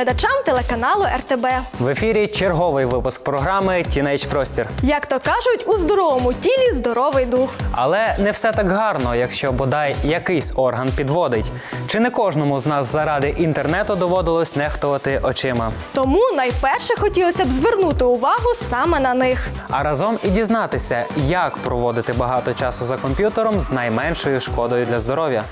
глядачам телеканалу РТБ. В ефірі черговий випуск програми Тінейдж Простір. Як то кажуть, у здоровому тілі здоровий дух. Але не все так гарно, якщо бодай якийсь орган підводить. Чи не кожному з нас заради інтернету доводилось нехтувати очима? Тому найперше хотілося б звернути увагу саме на них. А разом і дізнатися, як проводити багато часу за комп'ютером з найменшою шкодою для здоров'я.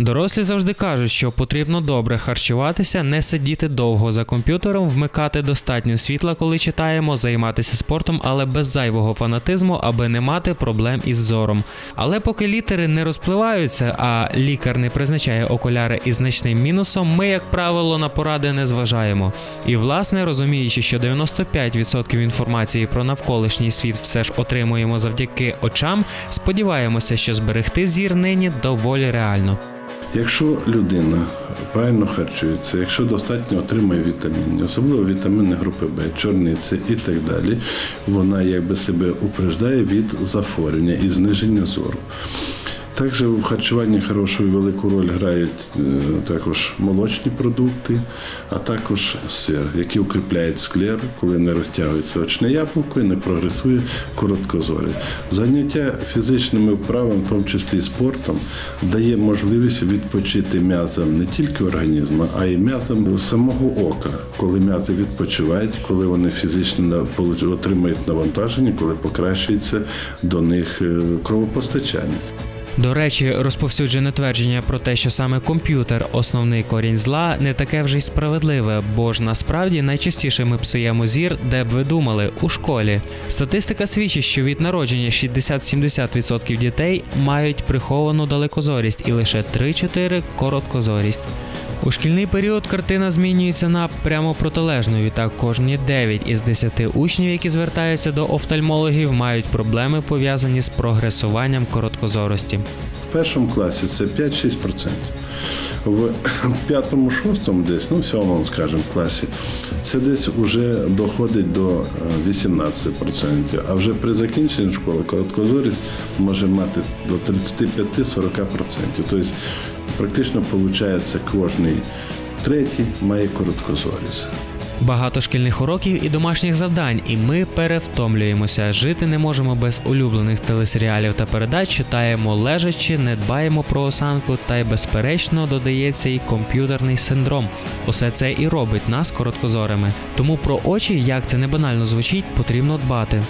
Дорослі завжди кажуть, що потрібно добре харчуватися, не сидіти довго за комп'ютером, вмикати достатньо світла, коли читаємо, займатися спортом, але без зайвого фанатизму, аби не мати проблем із зором. Але поки літери не розпливаються, а лікар не призначає окуляри із значним мінусом, ми, як правило, на поради не зважаємо. І власне розуміючи, що 95% інформації про навколишній світ все ж отримуємо завдяки очам, сподіваємося, що зберегти зір нині доволі реально. Якщо людина правильно харчується, якщо достатньо отримує вітаміни, особливо вітаміни групи Б, чорниці і так далі, вона якби себе упреждає від захворювання і зниження зору. Також в харчуванні хорошу і велику роль грають е, також молочні продукти, а також сир, який укріпляє склер, коли не розтягується очне яблуко і не прогресує короткозорість. Заняття фізичними вправами, в тому числі спортом, дає можливість відпочити м'язам не тільки організму, а й м'язам самого ока, коли м'язи відпочивають, коли вони фізично отримують навантаження, коли покращується до них е, кровопостачання. До речі, розповсюджене твердження про те, що саме комп'ютер основний корінь зла, не таке вже й справедливе, бо ж насправді найчастіше ми псуємо зір, де б ви думали, у школі. Статистика свідчить, що від народження 60-70% дітей мають приховану далекозорість і лише 3-4 короткозорість. У шкільний період картина змінюється на прямо протилежну. Відтак кожні 9 із 10 учнів, які звертаються до офтальмологів, мають проблеми пов'язані з прогресуванням короткозорості. В першому класі це 5-6%. В п'ятому, шостому десь, ну, сьомому, скажімо, класі, це десь вже доходить до е, 18%. А вже при закінченні школи короткозорість може мати до 35-40%. Тобто практично виходить, кожний третій має короткозорість. Багато шкільних уроків і домашніх завдань, і ми перевтомлюємося. Жити не можемо без улюблених телесеріалів та передач. Читаємо лежачи, не дбаємо про осанку, та й безперечно додається і комп'ютерний синдром. Усе це і робить нас короткозорими. Тому про очі, як це не банально звучить, потрібно дбати.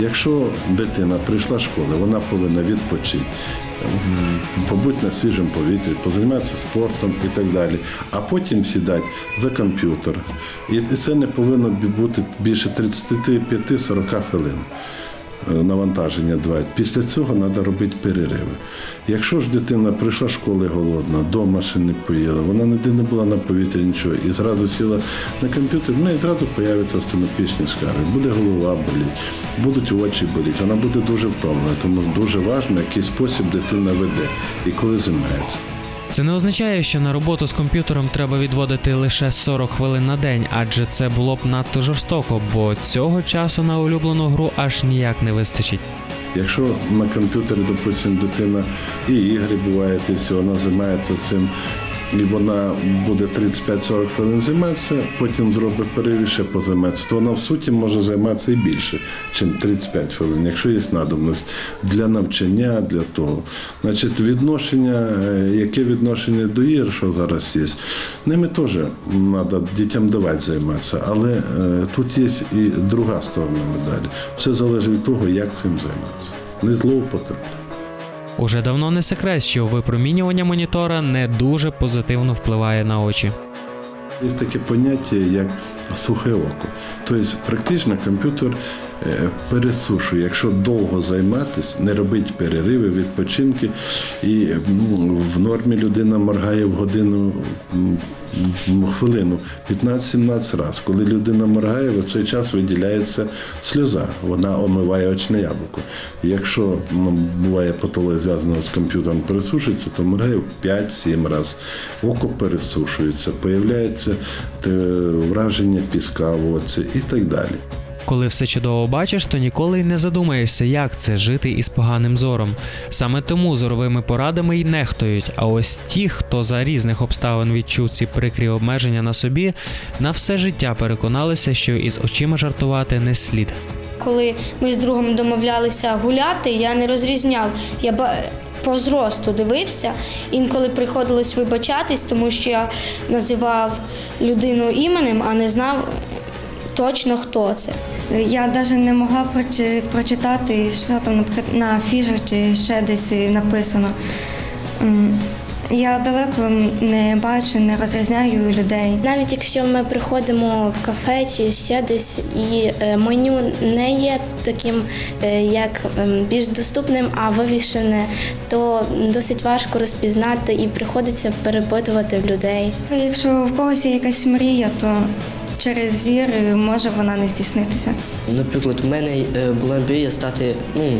Якщо дитина прийшла з школи, вона повинна відпочити, побути на свіжому повітрі, позайматися спортом і так далі, а потім сідати за комп'ютер. І це не повинно бути більше 35-40 хвилин. Е, Навантаження 2. Після цього треба робити перериви. Якщо ж дитина прийшла з школи голодна, вдома ще не поїла, вона ніде не була на повітрі нічого, і зразу сіла на комп'ютер, в неї зразу появляться стенопічні скари, буде голова боліти, будуть очі боліти, вона буде дуже втомлена, тому дуже важливо, який спосіб дитина веде і коли займається. Це не означає, що на роботу з комп'ютером треба відводити лише 40 хвилин на день, адже це було б надто жорстоко, бо цього часу на улюблену гру аж ніяк не вистачить. Якщо на комп'ютері, допустимо, дитина і ігри бувають, і все, вона займається цим, і вона буде 35-40 хвилин займатися, потім зробить перерив і ще позаймається, то вона в суті може займатися і більше, ніж 35 хвилин, якщо є надобність для навчання, для того. Значить, відношення, е, яке відношення до ігор, що зараз є, ними теж треба дітям давати займатися. Але е, тут є і друга сторона медалі. Все залежить від того, як цим займатися. Не злоупотребляти. Уже давно не секрет, що випромінювання монітора не дуже позитивно впливає на очі. Є таке поняття, як сухе око. Тобто, практично комп'ютер е, пересушує, якщо довго займатися, не робити перериви, відпочинки. І в нормі людина моргає в годину хвилину 15-17 разів. Коли людина моргає, в цей час виділяється сльоза, вона омиває очне яблуко. Якщо ну, буває патологія зв'язана з комп'ютером, пересушується, то моргає 5-7 разів. Око пересушується, появляється враження піска в оці і так далі. Коли все чудово бачиш, то ніколи й не задумаєшся, як це жити із поганим зором. Саме тому зоровими порадами й нехтують. А ось ті, хто за різних обставин відчув ці прикрі обмеження на собі, на все життя переконалися, що із очима жартувати не слід. Коли ми з другом домовлялися гуляти, я не розрізняв. Я ба- по зросту дивився. Інколи приходилось вибачатись, тому що я називав людину іменем, а не знав точно хто це. Я навіть не могла прочи- прочитати, що там наприклад, на афішах чи ще десь написано. Я далеко не бачу, не розрізняю людей. Навіть якщо ми приходимо в кафе чи ще десь, і е, меню не є таким, е, як ем, більш доступним, а вивішене, то досить важко розпізнати і приходиться перепитувати людей. Якщо в когось є якась мрія, то через зір е, може вона не здійснитися. Наприклад, в мене була мрія стати ну,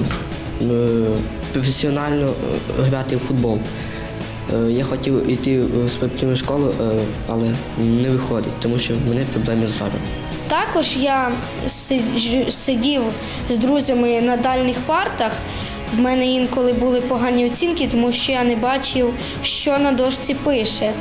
професіонально грати в футбол. Е, Я хотів йти в спортивну школу, е, але не виходить, тому що в мене проблеми з зором. Також я сидів з друзями на дальніх партах. В мене інколи були погані оцінки, тому що я не бачив, що на дошці пише.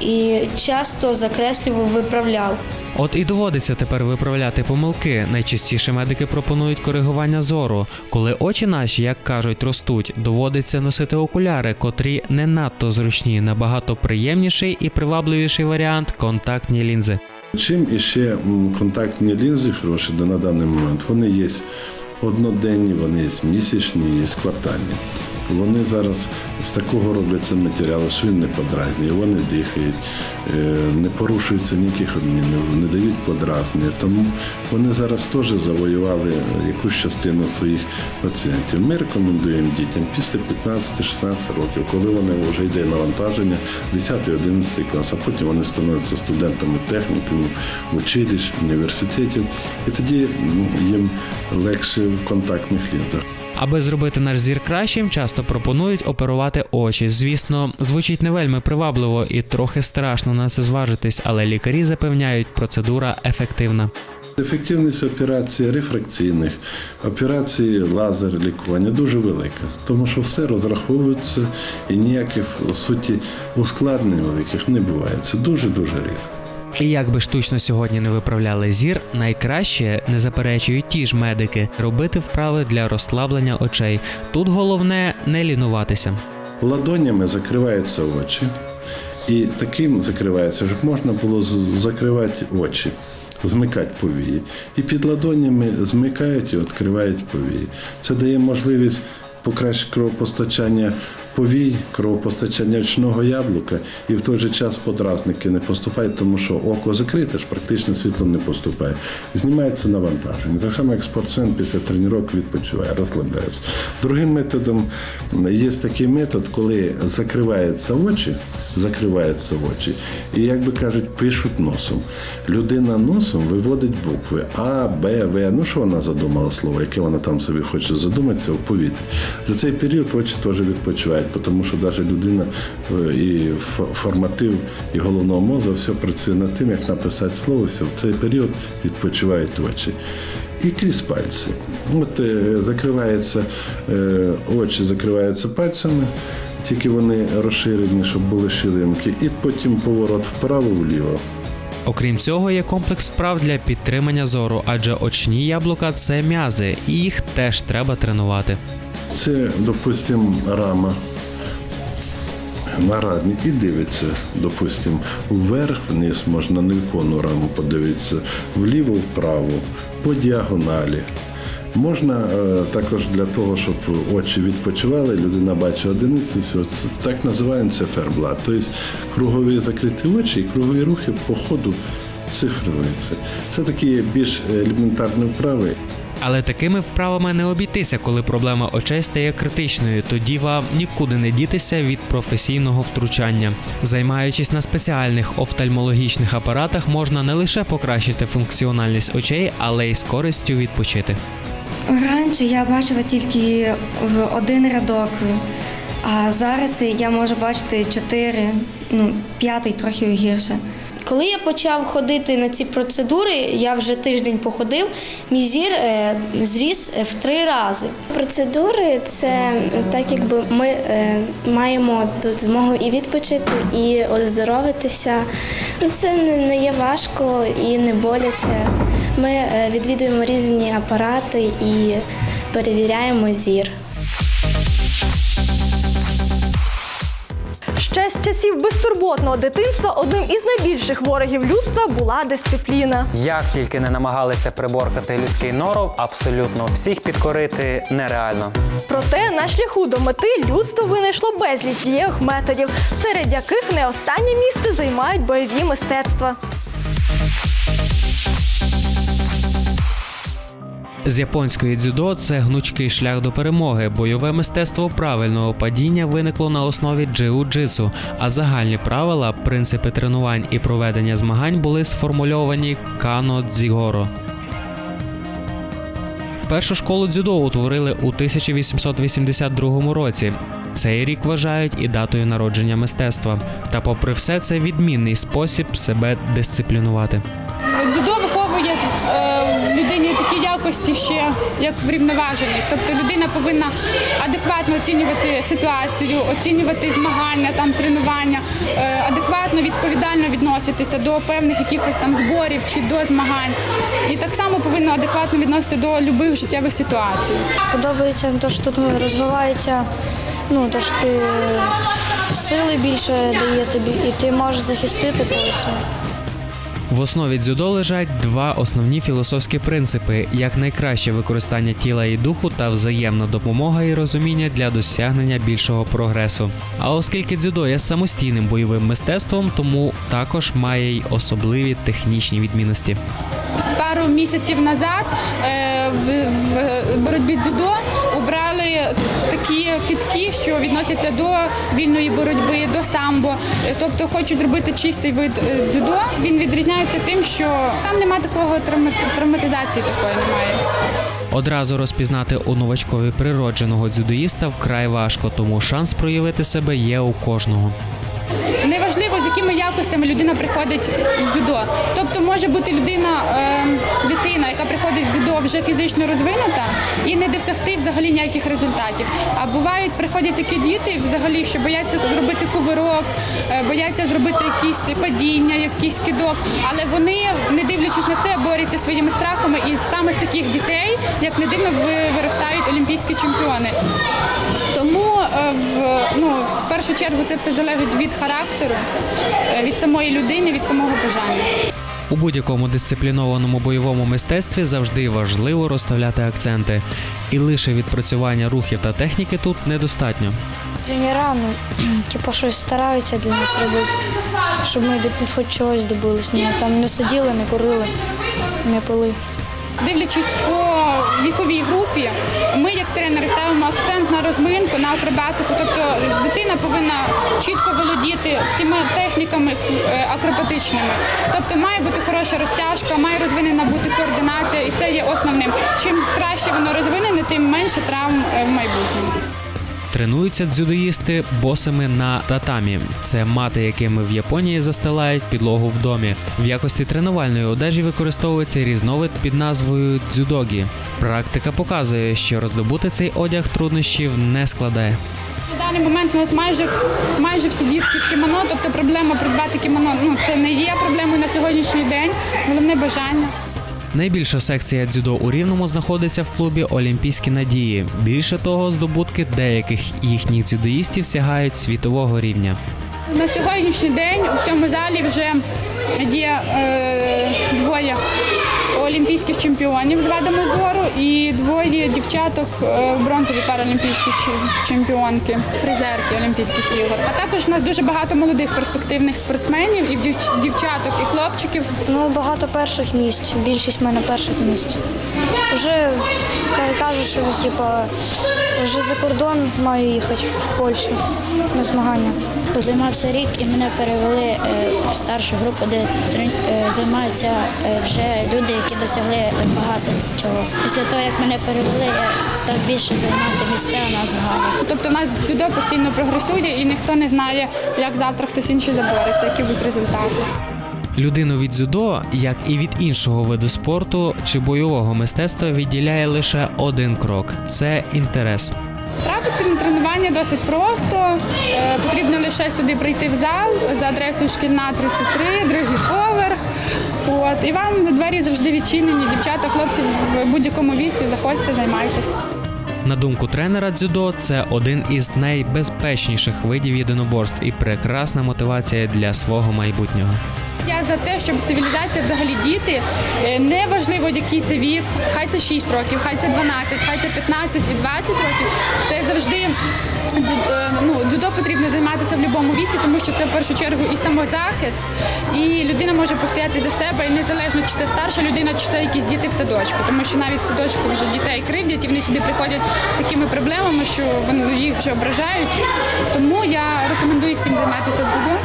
І часто закреслював, виправляв. От і доводиться тепер виправляти помилки. Найчастіше медики пропонують коригування зору. Коли очі наші, як кажуть, ростуть, доводиться носити окуляри, котрі не надто зручні, набагато приємніший і привабливіший варіант контактні лінзи. Чим іще контактні лінзи хороші на даний момент? Вони є одноденні, вони є місячні, є квартальні. Вони зараз з такого робляться матеріалу, що він не подразнює, вони дихають, е, не порушуються ніяких обмінів, не дають подразнення. Тому вони зараз теж завоювали якусь частину своїх пацієнтів. Ми рекомендуємо дітям після 15-16 років, коли вони вже йде навантаження, 10-11 клас, а потім вони становляться студентами технікумів, училищ, університетів, і тоді їм легше в контактних лінзах. Аби зробити наш зір кращим, часто пропонують оперувати очі. Звісно, звучить не вельми привабливо і трохи страшно на це зважитись, але лікарі запевняють, процедура ефективна. Ефективність операцій рефракційних, операції лазер лікування дуже велика, тому що все розраховується і ніяких у суті ускладнень великих не буває. Це дуже дуже рідко. І як би штучно сьогодні не виправляли зір, найкраще не заперечують ті ж медики робити вправи для розслаблення очей. Тут головне не лінуватися. Ладонями закриваються очі, і таким закривається, щоб можна було закривати очі, змикати повії. І під ладонями змикають і відкривають повії. Це дає можливість покращити кровопостачання повій, кровопостачання очного яблука, і в той же час подразники не поступають, тому що око закрите, ж практично світло не поступає. Знімається навантаження. Так само, як спортсмен після тренувань відпочиває, розслабляється. Другим методом є такий метод, коли закриваються очі, закриваються очі, і, як би кажуть, пишуть носом. Людина носом виводить букви А, Б, В. Ну що вона задумала слово, яке вона там собі хоче задуматися у повітрі. За цей період очі теж відпочивають, тому що навіть людина е, і форматив і головного мозку все працює над тим, як написати слово, все в цей період відпочивають очі. І крізь пальці. От е, закриваються е, очі, закриваються пальцями, тільки вони розширені, щоб були щілинки, і потім поворот вправо-вліво. Окрім цього, є комплекс вправ для підтримання зору, адже очні яблука це м'язи, і їх теж треба тренувати. Це, допустимо, рама на рамі і дивиться, допустимо, вверх, вниз можна на віконну раму подивитися, вліво, вправо, по діагоналі. Можна е, також для того, щоб очі відпочивали, людина бачить одиницю, це так називаємо циферблат. Тобто кругові закриті очі і кругові рухи по ходу цифруються. Це такі більш елементарні вправи. Але такими вправами не обійтися, коли проблема очей стає критичною. Тоді вам нікуди не дітися від професійного втручання. Займаючись на спеціальних офтальмологічних апаратах, можна не лише покращити функціональність очей, але й з користю відпочити. Раніше я бачила тільки один рядок, а зараз я можу бачити чотири, ну, п'ятий трохи гірше. Коли я почав ходити на ці процедури, я вже тиждень походив, мій зір е, зріс в три рази. Процедури це так, якби ми е, маємо тут змогу і відпочити, і оздоровитися. Це не, є важко і не боляче. Ми е, відвідуємо різні апарати і перевіряємо зір. Ще з часів безтурботного дитинства одним із найбільших ворогів людства була дисципліна. Як тільки не намагалися приборкати людський норов, абсолютно всіх підкорити нереально. Проте на шляху до мети людство винайшло безліч дієвих методів, серед яких не останнє місце займають бойові мистецтва. З японської дзюдо це гнучкий шлях до перемоги. Бойове мистецтво правильного падіння виникло на основі джиу-джитсу, а загальні правила, принципи тренувань і проведення змагань були сформульовані кано дзігоро. Першу школу дзюдо утворили у 1882 році. Цей рік вважають і датою народження мистецтва. Та, попри все, це відмінний спосіб себе дисциплінувати. Якості ще як врівноваженість. Тобто людина повинна адекватно оцінювати ситуацію, оцінювати змагання, там тренування, е, адекватно відповідально відноситися до певних якихось там зборів чи до змагань. І так само повинна адекватно відноситися до будь-яких життєвих ситуацій. Подобається те, що тут розвивається, ну, те, що ти сили більше дає тобі, і ти можеш захистити когось. В основі дзюдо лежать два основні філософські принципи: як найкраще використання тіла і духу та взаємна допомога і розуміння для досягнення більшого прогресу. А оскільки дзюдо є самостійним бойовим мистецтвом, тому також має й особливі технічні відмінності. Пару місяців назад е, в, боротьбі дзюдо обрали такі китки, що відносяться до вільної боротьби, до самбо. Тобто хочуть зробити чистий вид е, дзюдо. Він відрізняється тим, що там немає такого травматизації такої немає. Одразу розпізнати у новачкові природженого дзюдоїста вкрай важко, тому шанс проявити себе є у кожного. Неважливо, з якими якостями людина приходить в дзюдо. Тобто може бути людина, е, дитина, яка приходить в дзюдо вже фізично розвинута і не досягти взагалі ніяких результатів. А бувають, приходять такі діти, взагалі, що бояться зробити кувирок, е, бояться зробити якісь падіння, якийсь кидок. Але вони, не дивлячись на це, борються своїми страхами. І саме з таких дітей, як не дивно, виростають олімпійські чемпіони. Тому е, в, ну, в першу чергу це все залежить від характеру, е, від самої людини, від самого бажання. У будь-якому дисциплінованому бойовому мистецтві завжди важливо розставляти акценти, і лише відпрацювання рухів та техніки тут недостатньо. Тренера, ну, типу, щось стараються для нас робити, щоб ми хоч чогось добились. Ну, там не сиділи, не курили, не пили. Дивлячись по віковій групі, ми як тренери ставимо акцент на розминку, на акробатику. Тобто дитина повинна чітко володіти всіма техніками е, акробатичними. Тобто має бути хороша розтяжка, має розвинена бути координація, і це є основним. Чим краще воно розвинене, тим менше травм е, в майбутньому. Тренуються дзюдоїсти босами на татамі. Це мати, якими в Японії застилають підлогу в домі. В якості тренувальної одежі використовується різновид під назвою дзюдогі. Практика показує, що роздобути цей одяг труднощів не складає. На даний момент у нас майже майже всі дітки в кімоно, тобто проблема придбати кімоно ну це не є проблемою на сьогоднішній день. Головне бажання. Найбільша секція дзюдо у Рівному знаходиться в клубі Олімпійські надії. Більше того, здобутки деяких їхніх дзюдоїстів сягають світового рівня. На сьогоднішній день в цьому залі вже є е, двоє олімпійських чемпіонів з вадами зору і двоє дівчаток е, бронзові паралімпійські чемпіонки, призерки Олімпійських ігор. А також у нас дуже багато молодих перспективних спортсменів і дівчаток, і хлопчиків. Ну, багато перших місць, більшість в мене перших місць. Вже кажуть, що типа, вже за кордон маю їхати в Польщу на змагання. Позаймався рік і мене перевели е, в старшу групу, де е, займаються е, вже люди, які досягли багато чого. Після того, як мене перевели, я став більше займати місця на змаганнях. Тобто в нас дзюдо постійно прогресує і ніхто не знає, як завтра хтось інший забореться, які будуть результати. Людину від дзюдо, як і від іншого виду спорту чи бойового мистецтва, відділяє лише один крок це інтерес. Трапити на тренування досить просто. Е, Потрібно лише сюди прийти в зал за адресою шкільна 33, другий поверх. От, і вам двері завжди відчинені. Дівчата, хлопці в будь-якому віці заходьте, займайтесь. На думку тренера дзюдо, це один із найбезпечніших видів єдиноборств і прекрасна мотивація для свого майбутнього. Я за те, щоб цивілізація взагалі діти, е, неважливо, який це вік, хай це 6 років, хай це 12, хай це 15 і 20 років. Це завжди е, ну, дзюдо потрібно займатися в будь-якому віці, тому що це в першу чергу і самозахист, і людина може постояти за себе, і незалежно чи це старша людина, чи це якісь діти в садочку, тому що навіть в садочку вже дітей кривдять, і вони сюди приходять такими проблемами, що вони їх вже ображають. Тому я рекомендую всім займатися дзюдо.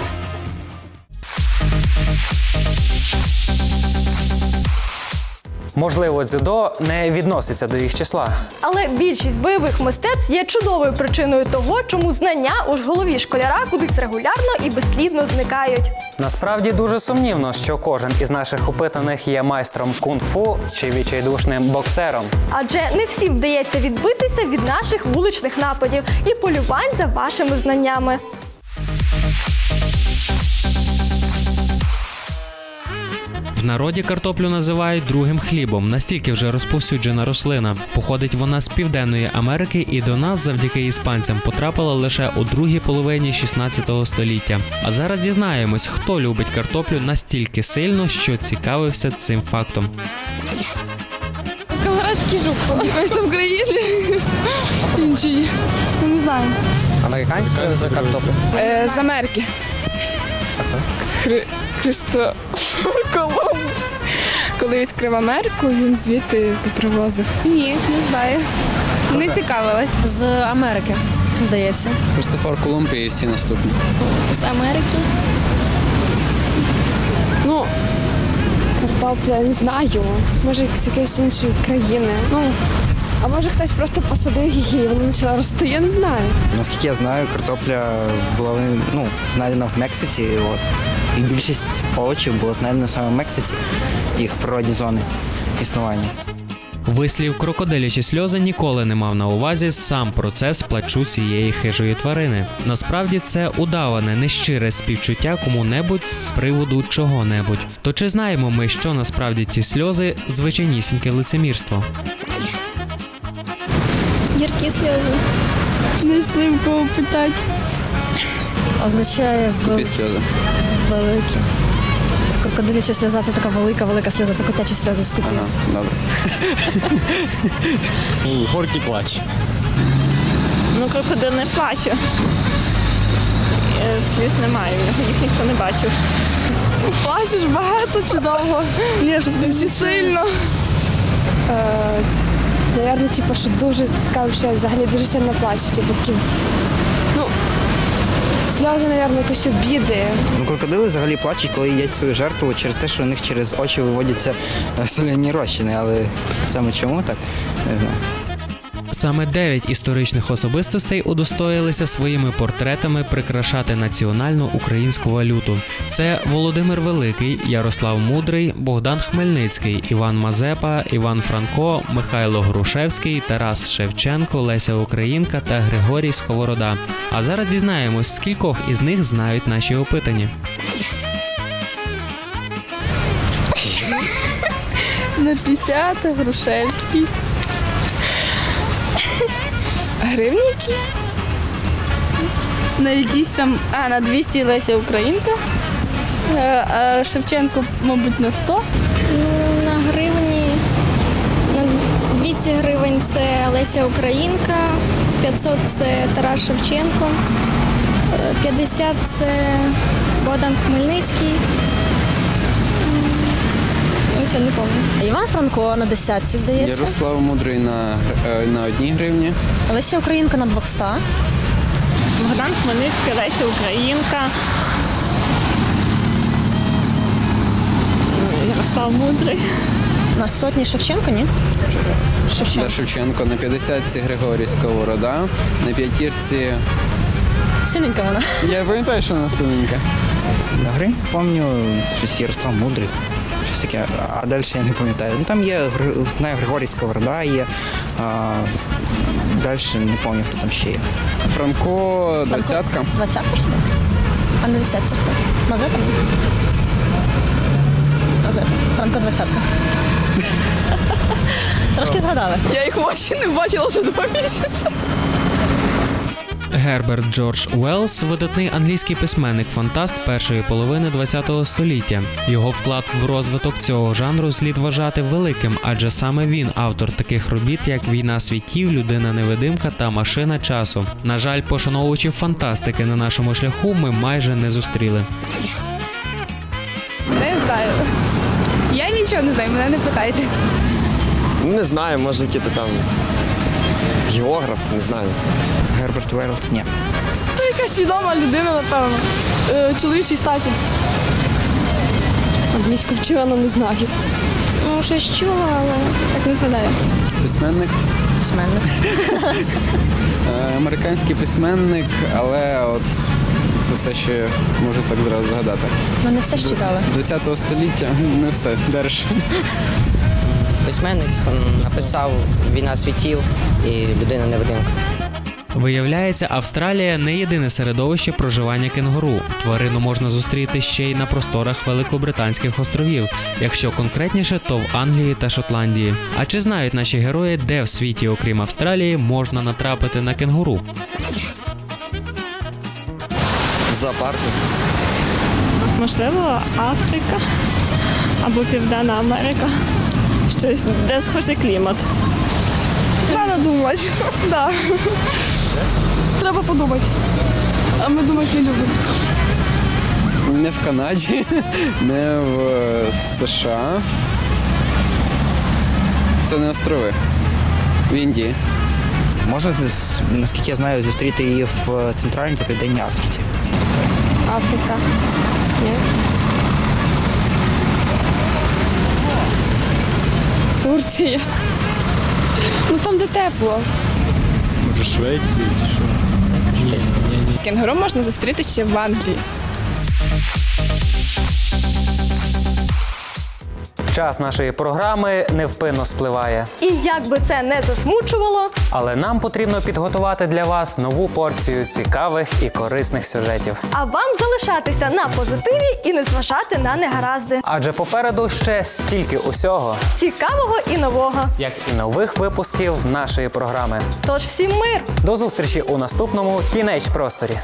Можливо, дзюдо не відноситься до їх числа. Але більшість бойових мистецтв є чудовою причиною того, чому знання у голові школяра кудись регулярно і безслідно зникають. Насправді дуже сумнівно, що кожен із наших опитаних є майстром кунг-фу чи відчайдушним боксером. Адже не всім вдається відбитися від наших вуличних нападів і полювань за вашими знаннями. В народі картоплю називають другим хлібом. Настільки вже розповсюджена рослина. Походить вона з південної Америки і до нас завдяки іспанцям потрапила лише у другій половині 16 століття. А зараз дізнаємось, хто любить картоплю настільки сильно, що цікавився цим фактом. Колорадський жук. Якось там країни. Інші. Не знаю. Американською за картоплю. Е, з Америки. Хри... Христофор Колумб. Коли відкрив Америку, він звідти привозив. Ні, не знаю. Не цікавилась. З Америки, здається. Христофор Колумб і всі наступні. З Америки. Ну, картопля, не знаю. Може, з якоїсь іншої країни. Ну, а може хтось просто посадив її і вона почала рости, я не знаю. Наскільки я знаю, картопля була ну, знайдена в Мексиці. От. І більшість овочів було знайдено саме в Мексиці, їх природні зони існування. Вислів крокодилячі сльози ніколи не мав на увазі сам процес плачу цієї хижої тварини. Насправді це удаване, нещире співчуття кому-небудь з приводу чого-небудь. То чи знаємо ми, що насправді ці сльози звичайнісіньке лицемірство? Гіркі сльози. Знайшли в кого питати. Означає Скупі сльози. Великі. Крокодиляча сльоза це така велика, велика сльоза, це котячі сльози скупі. Ага, добре. Горький плач. Ну, крокодил не плаче. Е, Сліз немає, їх ніхто не бачив. Плачеш багато чи довго? Ні, чи сильно. Е, Наверно, типу, що дуже цікаво, що взагалі дуже сильно плачу. Типу, такі, сльози, мабуть, якось обіди. Ну, крокодили взагалі плачуть, коли їдять свою жертву через те, що у них через очі виводяться е, соляні розчини. Але саме чому так, не знаю. Саме дев'ять історичних особистостей удостоїлися своїми портретами прикрашати національну українську валюту. Це Володимир Великий, Ярослав Мудрий, Богдан Хмельницький, Іван Мазепа, Іван Франко, Михайло Грушевський, Тарас Шевченко, Леся Українка та Григорій Сковорода. А зараз дізнаємось, скількох із них знають наші опитані. На 50 Грушевський. Гривні які? На якісь там. А, на 200 Леся Українка. Е, а Шевченко, мабуть, на 100. Ну, на гривні. На 200 гривень це Леся Українка, 500 це Тарас Шевченко, е, 50 це Богдан Хмельницький. Я не пам'ятаю. Іван Франко на десятці, здається. Ярослав Мудрий на, е, на одній гривні. Леся Українка на 200. Богдан Хмельницький, Леся Українка. Ярослав Мудрий. На сотні Шевченко, ні? Шевченко. Шевченко на 50-ці Григорій Сковорода. На п'ятірці. Синенька вона. Я пам'ятаю, що вона синенька. На гри пам'ятаю, щось Ярослав Мудрий, щось таке, а далі я не пам'ятаю. Ну там є знаю Григорій Сковорода є. А, далі не пам'ятаю, хто там ще є. Франко, двадцятка. Двадцятка? А на десятці хто? Мазепа? Мазепа. Франко двадцятка. Трошки згадали. Я їх очі не бачила вже два місяці. Герберт Джордж Уеллс – видатний англійський письменник-фантаст першої половини ХХ століття. Його вклад в розвиток цього жанру слід вважати великим, адже саме він автор таких робіт, як Війна світів, Людина невидимка та Машина часу. На жаль, пошановувачів фантастики на нашому шляху ми майже не зустріли. Не знаю. Я нічого не знаю, мене не питайте. Не знаю, може який там географ, не знаю. Герберт Уеллс, ні. Це якась відома людина, напевно. Е, Чоловічій статі. Англійську вчила, але не знаю. Ну, щось чула, але так не згадаю. Письменник. Письменник. Е, Американський письменник, але от це все ще можу так зразу згадати. Ну не все ж читали. 20 століття не все. Держ. Письменник написав Війна світів і людина невидимка. Виявляється, Австралія не єдине середовище проживання кенгуру. Тварину можна зустріти ще й на просторах Великобританських островів, якщо конкретніше, то в Англії та Шотландії. А чи знають наші герої, де в світі, окрім Австралії, можна натрапити на кенгуру? В зоопарку. Можливо, Африка або Південна Америка. Щось, де схожий клімат. Треба думати. Да. Треба подумати. А ми думати не любимо. Не в Канаді, не в е, США. Це не острови. В Індії. Можна, наскільки я знаю, зустріти її в Центральній та Південній Африці. Африка. Ні. Турція. Ну там, де тепло. Може, Швеції чи що? Кенгуру можна зустріти ще в Англії. Час нашої програми невпинно спливає, І як би це не засмучувало, але нам потрібно підготувати для вас нову порцію цікавих і корисних сюжетів. а вам залишатися на позитиві і не зважати на негаразди. Адже попереду ще стільки усього, Цікавого і нового. як і нових випусків нашої програми. Тож всім мир! До зустрічі у наступному кінеч просторі.